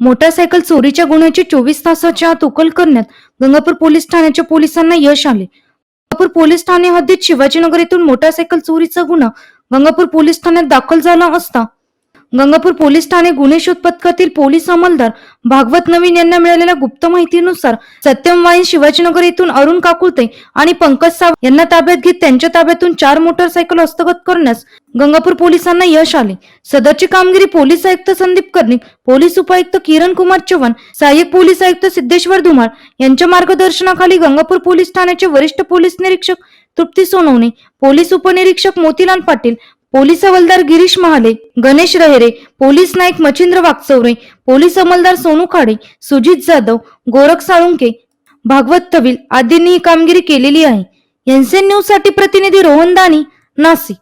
Motorcycle चोरीच्या गुन्ह्याची चोवीस तासाच्या आत उकल करण्यात गंगापूर पोलीस ठाण्याच्या पोलिसांना यश आले. गंगापूर पोलीस ठाणे हद्दीत शिवाजीनगर येथून मोटारसायकल चोरीचा गुन्हा गंगापूर पोलीस ठाण्यात दाखल झाला असता गंगापूर पोलीस ठाणे गुन्हे शोध पथकातील पोलीस अंमलदार भागवत नवीन यांना मिळालेल्या गुप्त माहितीनुसार सत्यम वाईन शिवाजीनगर येथून अरुण काकुळते आणि पंकज सावंत यांना ताब्यात घेत त्यांच्या ताब्यातून चार मोटारसायकल हस्तगत करण्यास गंगापूर पोलिसांना यश आले. सदरची कामगिरी पोलीस आयुक्त संदीप कर्णिक पोलीस उपायुक्त किरण कुमार चव्हाण सहाय्यक पोलीस आयुक्त सिद्धेश्वर धुमाळ यांच्या मार्गदर्शनाखाली गंगापूर पोलीस ठाण्याचे वरिष्ठ पोलीस निरीक्षक तृप्ती सोनवणे पोलीस उपनिरीक्षक मोतीलाल पाटील पोलीस हवालदार गिरीश महाले गणेश रहेरे पोलीस नाईक मच्छिंद्र वागचौरे पोलीस अंमलदार सोनू खाडे सुजित जाधव गोरख साळुंके भागवत तविल आदींनी ही कामगिरी केलेली आहे. एनसीएन न्यूजसाठी प्रतिनिधी रोहन दानी नाशिक.